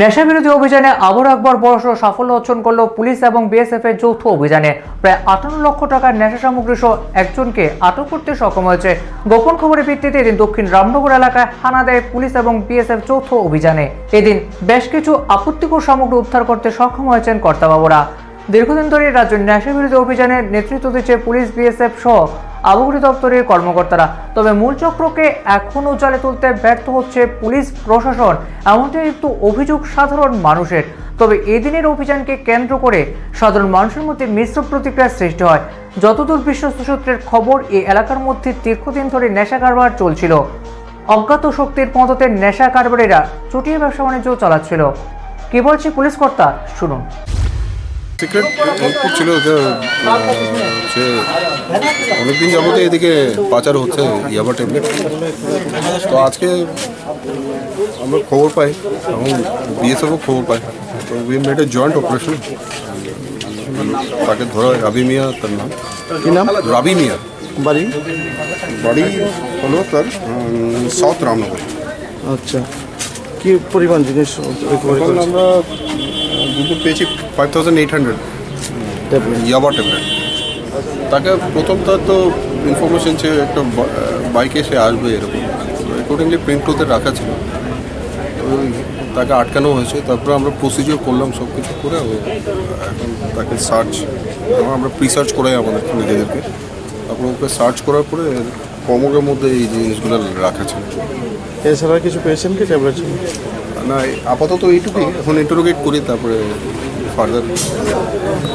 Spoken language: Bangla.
নেশা বিরোধী অভিযানে আবর আকবর বড়সড় সাফল্য অর্জন করল পুলিশ এবং বিএসএফ এর যৌথ অভিযানে। প্রায় আটান্ন লক্ষ টাকার নেশা সামগ্রী সহ একজনকে আটক করতে সক্ষম হয়েছে। গোপন খবরের ভিত্তিতে এদিন দক্ষিণ রামনগর এলাকায় হানা দেয় পুলিশ এবং বিএসএফ যৌথ অভিযানে। এদিন বেশ কিছু আপত্তিকর সামগ্রী উদ্ধার করতে সক্ষম হয়েছেন কর্তাবাবুরা। দীর্ঘদিন ধরে রাজ্যের নেশা বিরোধী অভিযানের নেতৃত্ব দিচ্ছে পুলিশ, বিএসএফ সহ আবগারি দপ্তরের কর্মকর্তারা। তবে মূল চক্রকে এখনও জালে তুলতে ব্যর্থ হচ্ছে পুলিশ প্রশাসন, এমনটাই একটু অভিযোগ সাধারণ মানুষের। তবে এদিনের অভিযানকে কেন্দ্র করে সাধারণ মানুষের মধ্যে মিশ্র প্রতিক্রিয়ার সৃষ্টি হয়। যতদূর বিশ্বস্ত সূত্রের খবর, এই এলাকার মধ্যে দীর্ঘদিন ধরে নেশা কারবার চলছিল। অজ্ঞাত শক্তির মদতে নেশা কারবারিরা চুটিয়ে ব্যবসা বাণিজ্য চালাচ্ছিল। কে বলছে পুলিশ কর্তা? শুনুন। সিক্রেট ইনপুট ছিল যে আহ, সে অনেকদিন যাবতে এদিকে পাচার হচ্ছে ইয়াবা ট্যাবলেট তো আজকে আমরা খবর পাই এবং বিএসএফও খবর পাই তো we made a joint operation তাকে ধরা হয় রাবি মিয়া তার নাম কি নাম রাবি মিয়া বাড়ি বাড়ি হলো তার সাউথ রামনগর আচ্ছা কি পরিমাণ জিনিস recovery এখন করেছে? আমরা দুটো পেয়েছি ফাইভ থাউজেন্ড এইট হান্ড্রেড ইয়াবা ট্যাবলেট তাকে প্রথম তার তো ইনফরমেশন ছিল একটা বাইকে সে আসবে এরকম। অ্যাকর্ডিংলি প্রিন্ট করতে রাখা ছিল। তাকে আটকানো হয়েছে। তারপরে আমরা প্রসিজিওর করলাম সব কিছু করে এখন তাকে সার্চ আমরা প্রি সার্চ করাই আমাদের নিজেদেরকে। তারপর ওকে সার্চ করার পরে কমকের মধ্যে এই জিনিসগুলো রাখা ছিল। এছাড়া কিছু পেয়েছেন কি ট্যাবলেট না আপাতত এইটুকুই। এখন ইন্টারোগেট করি তারপরে ফার্দার